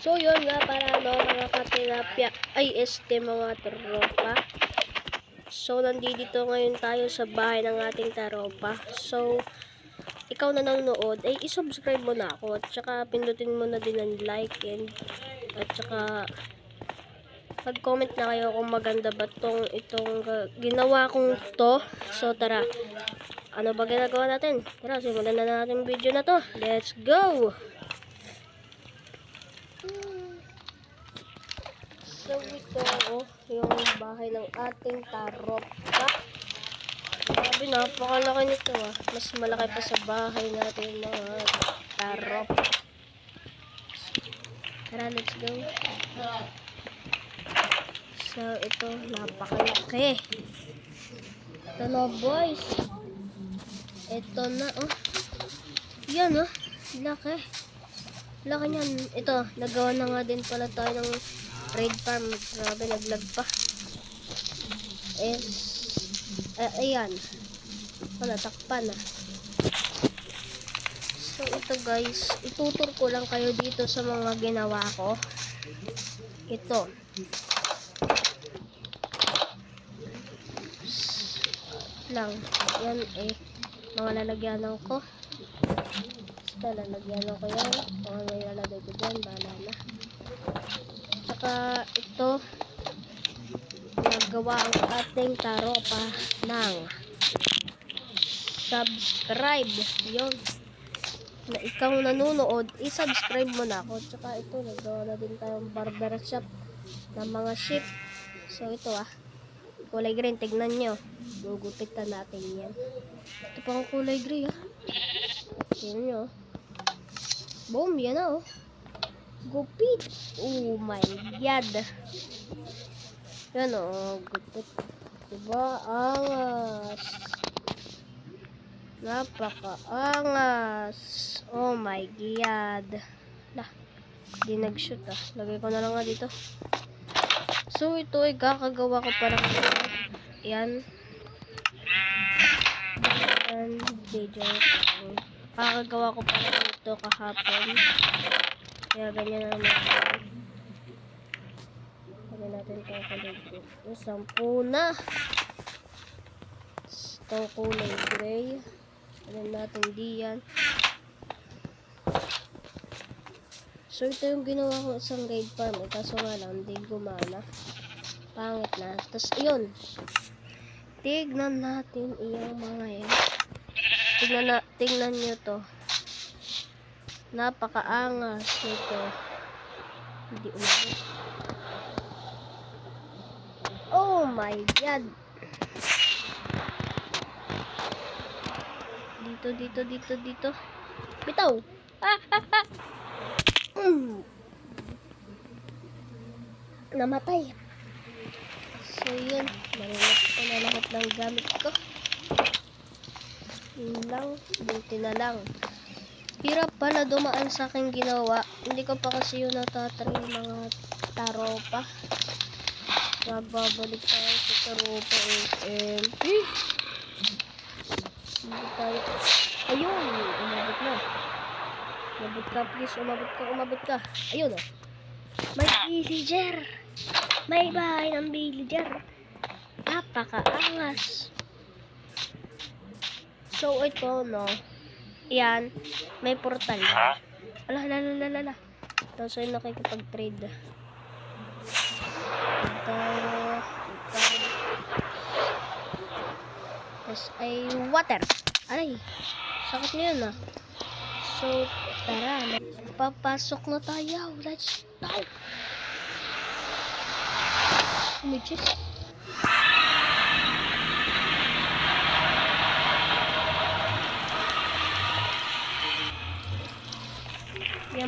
So, yun nga para no, mga katilapia. Ay, este mga tropa. So, nandito ngayon tayo sa bahay ng ating taropa. So, ikaw na nanonood, ay isubscribe mo na ako. At saka, pindutin mo na din ang like and at saka, mag-comment na kayo kung maganda ba tong itong uh, ginawa kong to. So, tara. Ano ba ginagawa natin? Tara, simulan na natin video na to. Let's go! So, ito, oh, yung bahay ng ating taropa. Sabi, napakalaki nito, ah. Mas malaki pa sa bahay natin mga tarop. Tara, let's go. So, ito, napakalaki. Ito na, boys. Ito na, oh. Yan, oh. Laki. Laki niyan. Ito, nagawa na nga din pala tayo ng raid farm. Grabe, naglag pa. Es, ah, ayan. Wala, takpan na. So, ito guys, itutur ko lang kayo dito sa mga ginawa ko. Ito. lang. Yan eh, mga lalagyanan ko. Basta lalagyanan ko yan. Mga may lalagay ko dyan, bahala na. Tsaka ito, nagawa ang ating taropa ng subscribe. Yun. Na ikaw nanonood, i-subscribe mo na ako. Tsaka ito, nagawa na din tayong barber shop ng mga sheep. So ito ah, kulay green, tignan nyo. Gugupitan natin yan. Ito pang kulay gray ah. Tignan nyo. Boom, yan na oh. Gupit. Oh my god. Yan oh, gupit. Diba? Angas. Napaka-angas. Oh my god. Lah, di nag-shoot ah. Lagay ko na lang nga dito. So, ito ay kakagawa ko pa lang. Yan. Yan, video. Kakagawa ko pa lang ito kahapon. Kaya ganyan na naman. Lagyan natin ito ang kulay green. Yung sampu na. Ito kulay gray. Lagyan natin diyan. So, ito yung ginawa ko isang guide farm. Eh, kaso nga lang, hindi gumana. Pangit na. Tapos, yun. Tignan natin iyong mga yan. Tignan, na, tignan nyo to. Napakaangas nito. Hindi umabot. Oh my God! Dito, dito, dito, dito. Bitaw! Namatay. So, yun. Marinig ko na lahat ng gamit ko. Yun lang. Buti na lang. Hirap pala dumaan sa aking ginawa. Hindi ko pa kasi yun natatry mga taropa. Magbabalik tayo sa taropa SMP. Hindi tayo. Ayun! Umabot na. Umabot ka, please. Umabot ka, umabot ka. Ayun, oh. May villager. May bahay ng villager. Napakaangas. So, ito, no. Yan. May portal. Ala, ala, ala, ala, ala. Tapos ay nakikipag-trade. Ito. Ito. Tapos ay water. Ay. Sakit na yun, ah. So, tara. Papasok na tayo. Let's go. Midget.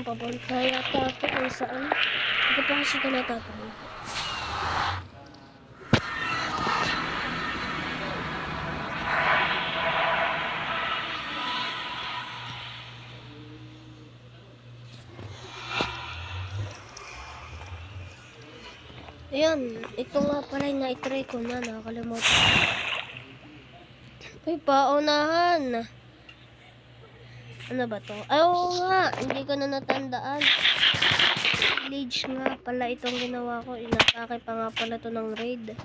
Yan, papunta yata ako kung saan. Hindi pa kasi ito natatry. Ayan, ito nga pala yung na-try ko na, nakakalimutan. Ay, paunahan. Ano ba to? Ay, oo nga. Hindi ko na natandaan. Village nga pala itong ginawa ko. Inatake pa nga pala to ng raid.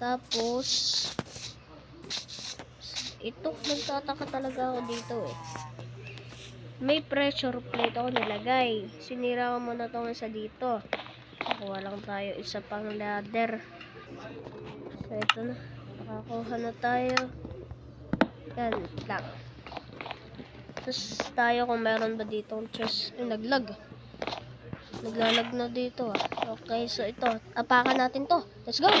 Tapos, ito, nagtataka talaga ako dito eh. May pressure plate ako nilagay. Sinira ko muna itong isa dito. Nakuha lang tayo isa pang ladder. So, ito na. Nakakuha na tayo. Yan lang. Tapos tayo kung meron ba dito chest. Ay, naglag. Naglalag na dito ah. Okay, so ito. Apakan natin to. Let's go!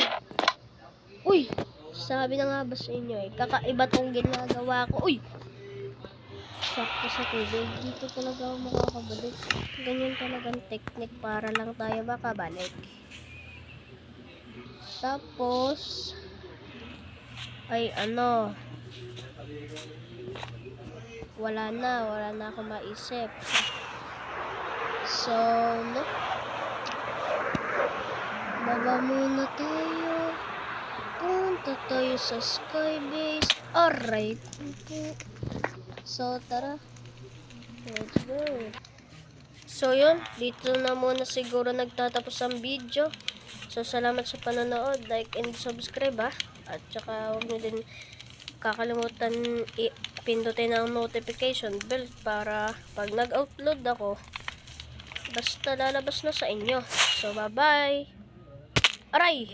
Uy! Sabi na nga ba sa inyo eh. Kakaiba tong ginagawa ko. Uy! Sakto sa tubig. Dito talaga ako makakabalik. Ganyan talagang technique para lang tayo makabalik. Tapos, ay ano, wala na, wala na ako maisip. So, no? Baba muna tayo. Punta tayo sa Skybase. Alright. So, tara. Let's go. So, yun. Dito na muna siguro nagtatapos ang video. So, salamat sa panonood. Like and subscribe, ha. At saka, huwag nyo din kakalimutan i-pindutin ang notification bell para pag nag-upload ako, basta lalabas na sa inyo. So, bye-bye! Aray!